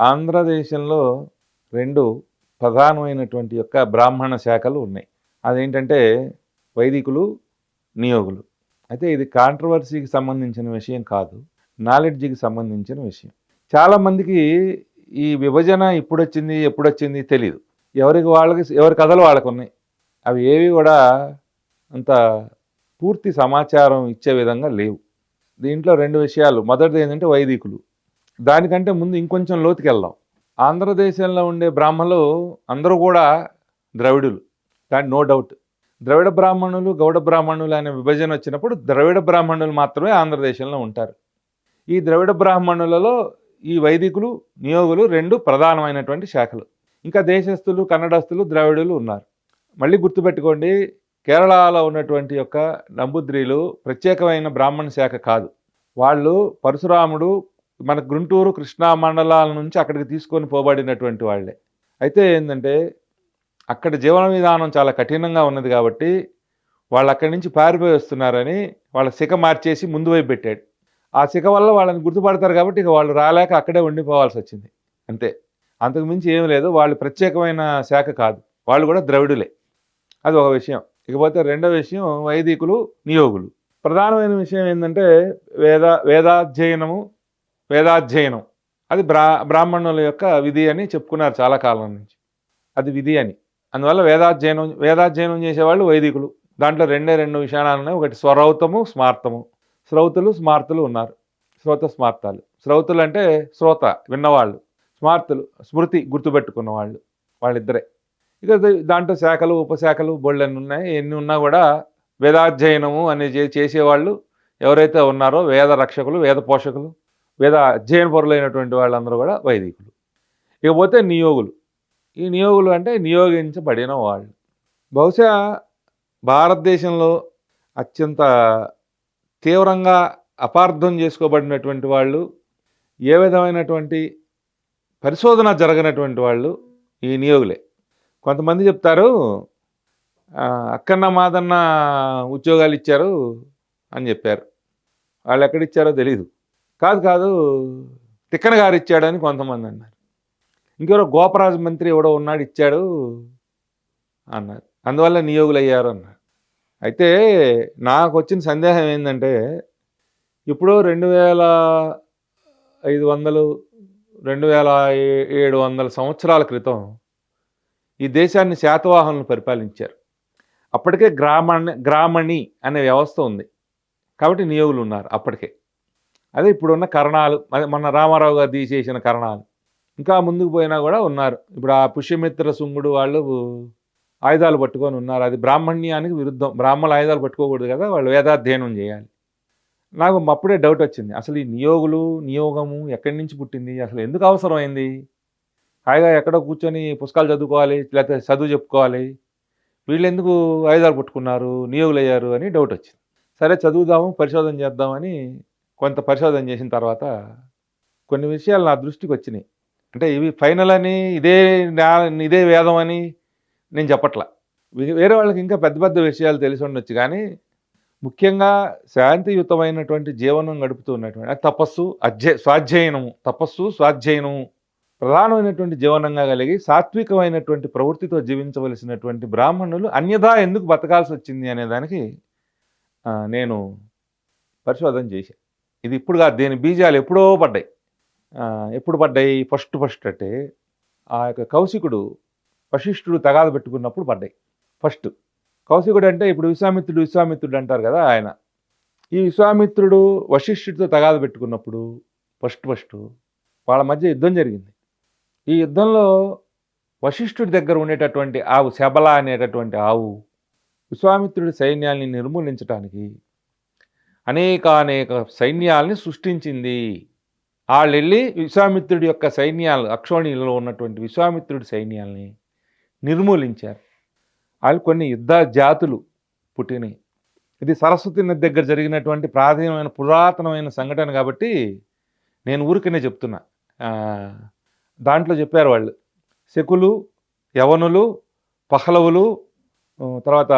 ఆంధ్రదేశంలో రెండు ప్రధానమైనటువంటి యొక్క బ్రాహ్మణ శాఖలు ఉన్నాయి. అదేంటంటే వైదికులు నియోగులు. అయితే ఇది కాంట్రవర్సీకి సంబంధించిన విషయం కాదు. నాలెడ్జ్కి సంబంధించిన విషయం. చాలామందికి ఈ విభజన ఇప్పుడు వచ్చింది తెలియదు ఎవరికి వాళ్ళకి ఎవరి కథలు వాళ్ళకు ఉన్నాయి. అవి ఏవి కూడా అంత పూర్తి సమాచారం ఇచ్చే విధంగా లేవు. దీంట్లో రెండు విషయాలు. మొదటిది ఏంటంటే వైదికులు. దానికంటే ముందు ఇంకొంచెం లోతుకెళ్దాం. ఆంధ్రదేశంలో ఉండే బ్రాహ్మణులు అందరూ కూడా ద్రవిడులు. దాని నో డౌట్. ద్రవిడ బ్రాహ్మణులు గౌడ బ్రాహ్మణులు అనే విభజన వచ్చినప్పుడు ద్రవిడ బ్రాహ్మణులు మాత్రమే ఆంధ్రదేశంలో ఉంటారు. ఈ ద్రవిడ బ్రాహ్మణులలో ఈ వైదికులు నియోగులు రెండు ప్రధానమైనటువంటి శాఖలు. ఇంకా దేశస్థులు కన్నడస్థులు ద్రవిడులు ఉన్నారు. మళ్ళీ గుర్తుపెట్టుకోండి కేరళలో ఉన్నటువంటి యొక్క నంబుద్రీలు ప్రత్యేకమైన బ్రాహ్మణ శాఖ కాదు. వాళ్ళు పరశురాముడు మన గుంటూరు కృష్ణా మండలాల నుంచి అక్కడికి తీసుకొని పోబడినటువంటి వాళ్ళే. అయితే ఏంటంటే అక్కడ జీవన విధానం చాలా కఠినంగా ఉన్నది కాబట్టి వాళ్ళు అక్కడి నుంచి పారిపోయి వస్తున్నారని వాళ్ళ శిఖ మార్చేసి ముందు వైపు పెట్టాడు. ఆ శిఖ వల్ల వాళ్ళని గుర్తుపడతారు కాబట్టి ఇక వాళ్ళు రాలేక అక్కడే ఉండిపోవాల్సి వచ్చింది. అంతే. అంతకు మించి ఏం లేదు. వాళ్ళు ప్రత్యేకమైన శాఖ కాదు. వాళ్ళు కూడా ద్రవిడులే. అది ఒక విషయం. ఇకపోతే రెండో విషయం వైదికులు నియోగులు. ప్రధానమైన విషయం ఏంటంటే వేద వేదాధ్యయనము వేదాధ్యయనం. అది బ్రా బ్రాహ్మణుల యొక్క విధి అని చెప్పుకున్నారు చాలా కాలం నుంచి. అది విధి అని. అందువల్ల వేదాధ్యయనం వేదాధ్యయనం చేసేవాళ్ళు వైదికులు. దాంట్లో రెండే రెండు విషయాలు ఉన్నాయి. ఒకటి స్వరౌతము స్మార్తము. శ్రౌతులు స్మార్తులు ఉన్నారు. శ్రోత స్మార్తాలు. శ్రౌతులు అంటే శ్రోత విన్నవాళ్ళు. స్మార్తులు స్మృతి గుర్తుపెట్టుకున్న వాళ్ళు వాళ్ళిద్దరే. ఇక దాంట్లో శాఖలు ఉపశాఖలు బోళ్ళని ఉన్నాయి. ఎన్ని ఉన్నా కూడా వేదాధ్యయనము అనేది చేసేవాళ్ళు ఎవరైతే ఉన్నారో వేద రక్షకులు వేద పోషకులు వేద అధ్యయన పొరలైనటువంటి వాళ్ళందరూ కూడా వైదికులు. ఇకపోతే నియోగులు. ఈ నియోగులు అంటే నియోగించబడిన వాళ్ళు. బహుశా భారతదేశంలో అత్యంత తీవ్రంగా అపార్థం చేసుకోబడినటువంటి వాళ్ళు ఏ విధమైనటువంటి పరిశోధన జరగనటువంటి వాళ్ళు ఈ నియోగులే. కొంతమంది చెప్తారు అక్కన్న మాదన్న ఉద్యోగాలు ఇచ్చారు అని చెప్పారు. వాళ్ళు ఎక్కడిచ్చారో తెలీదు. కాదు కాదు. తిక్కన గారు ఇచ్చాడని కొంతమంది అన్నారు. ఇంకెవరో గోపరాజు మంత్రి ఎవడో ఉన్నాడు ఇచ్చాడు అన్నారు. అందువల్ల నియోగులు అయ్యారు అన్నారు. అయితే నాకు వచ్చిన సందేహం ఏంటంటే ఇప్పుడు రెండు వేల ఐదు వందలు రెండు వేల ఏడు వందల సంవత్సరాల క్రితం ఈ దేశాన్ని శాతవాహనులు పరిపాలించారు. అప్పటికే గ్రామణి గ్రామణి అనే వ్యవస్థ ఉంది. కాబట్టి నియోగులు ఉన్నారు అప్పటికే. అదే ఇప్పుడున్న కరణాలు అదే మన రామారావు గారు తీసేసిన కరణాలు. ఇంకా ముందుకు పోయినా కూడా ఉన్నారు. ఇప్పుడు ఆ పుష్యమిత్ర శుంగుడు వాళ్ళు ఆయుధాలు పట్టుకొని ఉన్నారు. అది బ్రాహ్మణ్యానికి విరుద్ధం. బ్రాహ్మణులు ఆయుధాలు పట్టుకోకూడదు కదా వాళ్ళు వేదాధ్యయనం చేయాలి. నాకు అప్పుడే డౌట్ వచ్చింది. అసలు ఈ నియోగులు నియోగము ఎక్కడి నుంచి పుట్టింది? అసలు ఎందుకు అవసరమైంది? హాయిగా ఎక్కడో కూర్చొని పుస్తకాలు చదువుకోవాలి లేకపోతే చదువు చెప్పుకోవాలి. వీళ్ళు ఎందుకు ఆయుధాలు పట్టుకున్నారు? నియోగులు అయ్యారు అని డౌట్ వచ్చింది. సరే చదువుదాము పరిశోధన చేద్దామని కొంత పరిశోధన చేసిన తర్వాత కొన్ని విషయాలు నా దృష్టికి వచ్చినాయి. అంటే ఇవి ఫైనల్ అని ఇదే ఇదే వేదం అని నేను చెప్పట్లా. వేరే వాళ్ళకి ఇంకా పెద్ద పెద్ద విషయాలు తెలిసి ఉండొచ్చు కానీ ముఖ్యంగా శాంతియుతమైనటువంటి జీవనం గడుపుతూ ఉన్నటువంటి అది తపస్సు అధ్యయ స్వాధ్యయనము తపస్సు స్వాధ్యయనము ప్రధానమైనటువంటి జీవనంగా కలిగి సాత్వికమైనటువంటి ప్రవృత్తితో జీవించవలసినటువంటి బ్రాహ్మణులు అన్యథా ఎందుకు బతకాల్సి వచ్చింది అనే దానికి నేను పరిశోధన చేశాను ఇది ఇప్పుడు కాదు దీని బీజాలు ఎప్పుడో పడ్డాయి. ఎప్పుడు పడ్డాయి? ఫస్ట్ ఫస్ట్ అంటే ఆ యొక్క కౌశికుడు వశిష్ఠుడు తగాద పెట్టుకున్నప్పుడు పడ్డాయి. ఫస్ట్. కౌశికుడు అంటే ఇప్పుడు విశ్వామిత్రుడు విశ్వామిత్రుడు అంటారు కదా ఆయన. ఈ విశ్వామిత్రుడు వశిష్ఠుడితో తగాద పెట్టుకున్నప్పుడు ఫస్ట్ ఫస్ట్ వాళ్ళ మధ్య యుద్ధం జరిగింది. ఈ యుద్ధంలో వశిష్ఠుడి దగ్గర ఉండేటటువంటి ఆవు శబల అనేటటువంటి ఆవు విశ్వామిత్రుడి సైన్యాన్ని నిర్మూలించడానికి అనేకానేక అనేక సైన్యాల్ని సృష్టించింది. వాళ్ళు వెళ్ళి విశ్వామిత్రుడి యొక్క సైన్యాలు అక్షోణిలో ఉన్నటువంటి విశ్వామిత్రుడి సైన్యాల్ని నిర్మూలించారు. వాళ్ళు కొన్ని యుద్ధ జాతులు పుట్టినాయి. ఇది సరస్వతి నది దగ్గర జరిగినటువంటి ప్రాధీనమైన పురాతనమైన సంఘటన కాబట్టి నేను ఊరికనే చెప్తున్నా. దాంట్లో చెప్పారు వాళ్ళు. శకులు యవనులు పహలవులు తర్వాత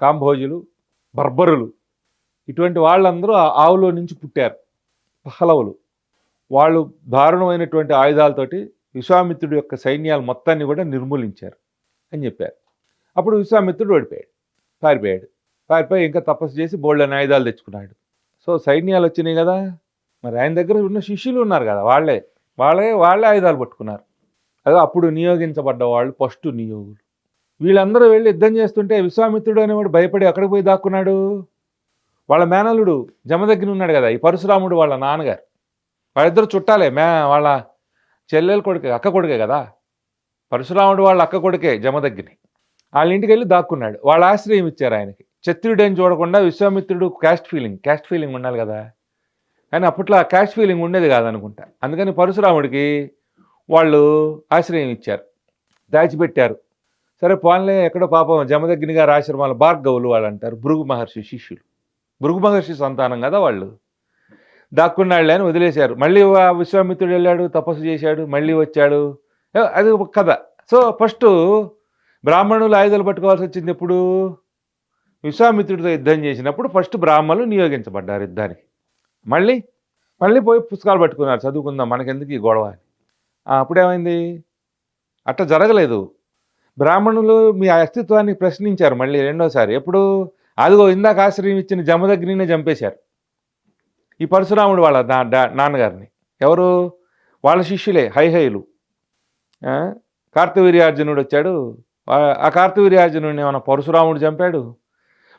కాంభోజులు బర్బరులు ఇటువంటి వాళ్ళందరూ ఆ ఆవులో నుంచి పుట్టారు. పహలవులు. వాళ్ళు దారుణమైనటువంటి ఆయుధాలతోటి విశ్వామిత్రుడి యొక్క సైన్యాలు మొత్తాన్ని కూడా నిర్మూలించారు అని చెప్పారు. అప్పుడు విశ్వామిత్రుడు ఓడిపోయాడు. పారిపోయాడు. పారిపోయి ఇంకా తపస్సు చేసి బోల్డెన్ ఆయుధాలు తెచ్చుకున్నాడు. సో సైన్యాలు వచ్చినాయి కదా. మరి ఆయన దగ్గర ఉన్న శిష్యులు ఉన్నారు కదా. వాళ్ళే. వాళ్ళే వాళ్ళే ఆయుధాలు పట్టుకున్నారు. అదే అప్పుడు నియోగించబడ్డ వాళ్ళు ఫస్ట్ నియోగులు. వీళ్ళందరూ వెళ్ళి యుద్ధం చేస్తుంటే విశ్వామిత్రుడు అనేవాడు భయపడి అక్కడికి పోయి దాక్కున్నాడు? వాళ్ళ మేనలుడు జమదగ్ని ఉన్నాడు కదా ఈ పరశురాముడు వాళ్ళ నాన్నగారు. వాళ్ళిద్దరు చుట్టాలే మే వాళ్ళ చెల్లెలు కొడుకే అక్క కొడుకే కదా. పరశురాముడు వాళ్ళ అక్క కొడుకే జమదగ్గిని వాళ్ళ ఇంటికి వెళ్ళి దాక్కున్నాడు. వాళ్ళ ఆశ్రయం ఇచ్చారు ఆయనకి. క్షత్రుడేం చూడకుండా విశ్వామిత్రుడు క్యాస్ట్ ఫీలింగ్ క్యాస్ట్ ఫీలింగ్ ఉండాలి కదా. కానీ అప్పట్లో ఆ క్యాస్ట్ ఫీలింగ్ ఉండేది కాదనుకుంటా. అందుకని పరశురాముడికి వాళ్ళు ఆశ్రయం ఇచ్చారు. దాచిపెట్టారు. సరే పోన్లే ఎక్కడో పాపం జమదగ్ని గారు ఆశ్రమాలు భార్గవులు వాళ్ళు అంటారు భృగు మహర్షి శిష్యులు. భృగు మహర్షి సంతానం కదా వాళ్ళు. దాక్కున్నాళ్ళు అని వదిలేశారు. మళ్ళీ విశ్వామిత్రుడు వెళ్ళాడు తపస్సు చేశాడు మళ్ళీ వచ్చాడు. అది ఒక కథ. సో ఫస్ట్ బ్రాహ్మణులు ఆయుధాలు పట్టుకోవాల్సి వచ్చింది ఎప్పుడు? విశ్వామిత్రుడితో యుద్ధం చేసినప్పుడు ఫస్ట్ బ్రాహ్మణులు నియోగించబడ్డారు యుద్ధానికి. మళ్ళీ మళ్ళీ పోయి పుస్తకాలు పట్టుకున్నారు. చదువుకుందాం మనకెందుకు ఈ గొడవ అని. అప్పుడేమైంది? అట్ట జరగలేదు. బ్రాహ్మణులు మీ అస్తిత్వాన్ని ప్రశ్నించారు మళ్ళీ రెండోసారి. ఎప్పుడు? అదిగో ఇందాక ఆశ్రయం ఇచ్చిన జమదగ్నినే చంపేశారు. ఈ పరశురాముడు వాళ్ళ నాన్నగారిని. ఎవరు? వాళ్ళ శిష్యులే హైహైలు. కార్తవీర్యార్జునుడు వచ్చాడు ఆ- కార్తవీర్యార్జునుడిని ఏమన్నా పరశురాముడు చంపాడు?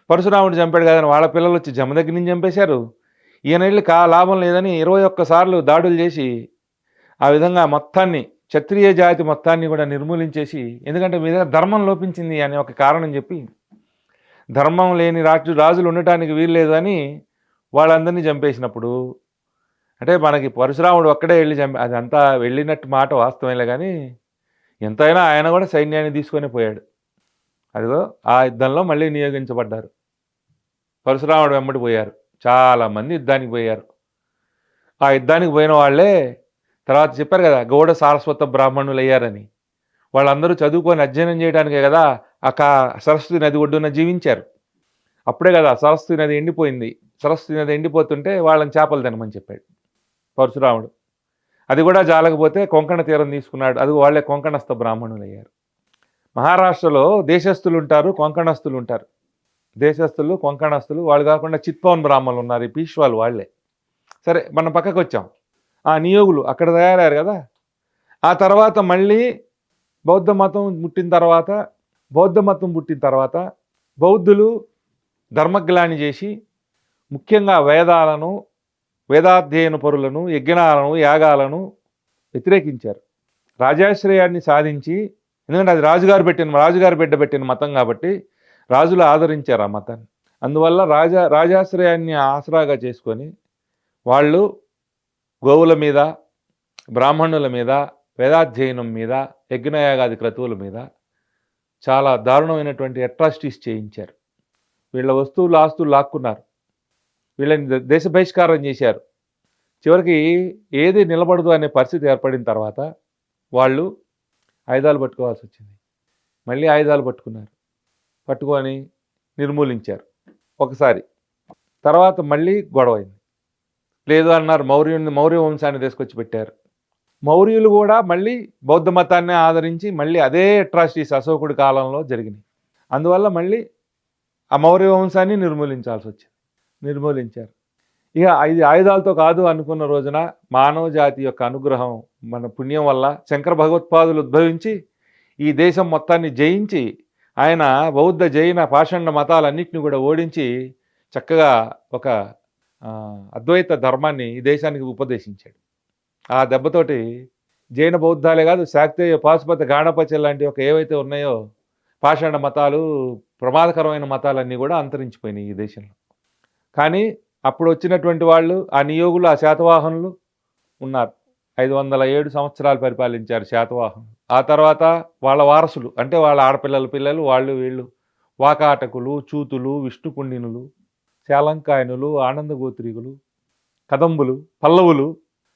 పరశురాముడు చంపాడు కాదని వాళ్ళ పిల్లలు వచ్చి జమదగ్నిని చంపేశారు? ఈయన వెళ్ళి కా లాభం లేదని ఇరవై ఒక్కసార్లు దాడులు చేసి ఆ విధంగా మొత్తాన్ని క్షత్రియ జాతి మొత్తాన్ని కూడా నిర్మూలించేసి ఎందుకంటే మీ దగ్గర ధర్మం లోపించింది అనే ఒక కారణం చెప్పి ధర్మం లేని రాజు రాజులు ఉండటానికి వీల్లేదని వాళ్ళందరినీ చంపేసినప్పుడు అంటే మనకి పరశురాముడు ఒక్కడే వెళ్ళి చంపి అదంతా వెళ్ళినట్టు మాట వాస్తవమేలే కానీ ఎంతైనా ఆయన కూడా సైన్యాన్ని తీసుకొని పోయాడు. అదిగో ఆ యుద్ధంలో మళ్ళీ నియోగించబడ్డారు. పరశురాముడు వెంబడి పోయారు. చాలామంది యుద్ధానికి పోయారు. ఆ యుద్ధానికి పోయిన వాళ్ళే తర్వాత చెప్పారు కదా గౌడ సారస్వత బ్రాహ్మణులు అయ్యారని వాళ్ళందరూ చదువుకొని అధ్యయనం చేయడానికే కదా ఆ సరస్వతి నది ఒడ్డున జీవించారు. అప్పుడే కదా సరస్వతి నది ఎండిపోయింది. సరస్వతి నది ఎండిపోతుంటే వాళ్ళని చేపలు తినమని చెప్పాడు పరశురాముడు. అది కూడా జాలకపోతే కొంకణ తీరం తీసుకున్నాడు. అది వాళ్ళే కొంకణస్థ బ్రాహ్మణులు అయ్యారు మహారాష్ట్రలో దేశస్థులు ఉంటారు కొంకణస్థులు ఉంటారు. దేశస్థులు కొంకణస్థులు వాళ్ళు కాకుండా చిత్పవన్ బ్రాహ్మణులు ఉన్నారు. ఈ పీష్వాలు వాళ్ళే. సరే మనం పక్కకు వచ్చాం ఆ నియోగులు అక్కడ తయారయ్యారు కదా. ఆ తర్వాత మళ్ళీ బౌద్ధ మతం పుట్టిన తర్వాత బౌద్ధ మతం పుట్టిన తర్వాత బౌద్ధులు ధర్మగ్లాని చేసి ముఖ్యంగా వేదాలను వేదాధ్యయన పరులను యజ్ఞాలను యాగాలను వ్యతిరేకించారు. రాజాశ్రయాన్ని సాధించి ఎందుకంటే అది రాజుగారు పెట్టిన రాజుగారు బిడ్డ పెట్టిన మతం కాబట్టి రాజులు ఆదరించారు ఆ మతాన్ని. అందువల్ల రాజా రాజాశ్రయాన్ని ఆసరాగా చేసుకొని వాళ్ళు గోవుల మీద బ్రాహ్మణుల మీద వేదాధ్యయనం మీద యజ్ఞయాగాది క్రతువుల మీద చాలా దారుణమైనటువంటి అట్రాసిటీస్ చేయించారు. వీళ్ళ వస్తువులు ఆస్తులు లాక్కున్నారు. వీళ్ళని ద- దేశ బహిష్కారం చేశారు. చివరికి ఏది నిలబడదు అనే పరిస్థితి ఏర్పడిన తర్వాత వాళ్ళు ఆయుధాలు పట్టుకోవాల్సి వచ్చింది. మళ్ళీ ఆయుధాలు పట్టుకున్నారు. పట్టుకొని నిర్మూలించారు. ఒకసారి. తర్వాత మళ్ళీ గొడవ అయింది లేదు అన్నారు మౌర్యుని మౌర్య వంశాన్ని తీసుకొచ్చి పెట్టారు. మౌర్యులు కూడా మళ్ళీ బౌద్ధ మతాన్ని ఆదరించి మళ్ళీ అదే అట్రాసిటీస్ అశోకుడి కాలంలో జరిగినాయి. అందువల్ల మళ్ళీ ఆ మౌర్య వంశాన్ని నిర్మూలించాల్సి వచ్చింది. నిర్మూలించారు. ఇక ఇది ఆయుధాలతో కాదు అనుకున్న రోజున మానవ జాతి యొక్క అనుగ్రహం మన పుణ్యం వల్ల శంకర భగవత్పాదులు ఉద్భవించి ఈ దేశం మొత్తాన్ని జయించి ఆయన బౌద్ధ జైన పాషండ మతాలన్నింటినీ కూడా ఓడించి చక్కగా ఒక అద్వైత ధర్మాన్ని ఈ దేశానికి ఉపదేశించాడు. ఆ దెబ్బతోటి జైన బౌద్ధాలే కాదు శాక్తేయ పాశుపత గాణపత్య లాంటి ఒక ఏవైతే ఉన్నాయో పాషాణ మతాలు ప్రమాదకరమైన మతాలన్నీ కూడా అంతరించిపోయినాయి ఈ దేశంలో. కానీ అప్పుడు వచ్చినటువంటి వాళ్ళు ఆ నియోగులు ఆ శాతవాహనులు ఉన్నారు. ఐదు వందల ఏడు సంవత్సరాలు పరిపాలించారు శాతవాహనులు. ఆ తర్వాత వాళ్ళ వారసులు అంటే వాళ్ళ ఆడపిల్లల పిల్లలు వాళ్ళు వీళ్ళు వాకాటకులు చూతులు విష్ణుకుండినులు శాలంకాయనులు ఆనందగోత్రికులు కదంబులు పల్లవులు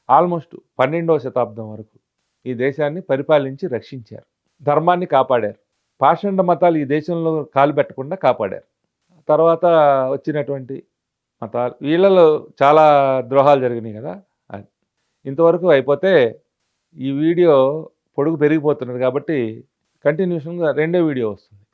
ఆల్మోస్ట్ పన్నెండవ శతాబ్దం వరకు ఈ దేశాన్ని పరిపాలించి రక్షించారు. ధర్మాన్ని కాపాడారు. పాషండ మతాలు ఈ దేశంలో కాలు పెట్టకుండా కాపాడారు. తర్వాత వచ్చినటువంటి మతాలు వీళ్ళలో చాలా ద్రోహాలు జరిగినాయి కదా అది. ఇంతవరకు అయిపోతే ఈ వీడియో పొడుగు పెరిగిపోతున్నది కాబట్టి కంటిన్యూషన్గా రెండో వీడియో వస్తుంది.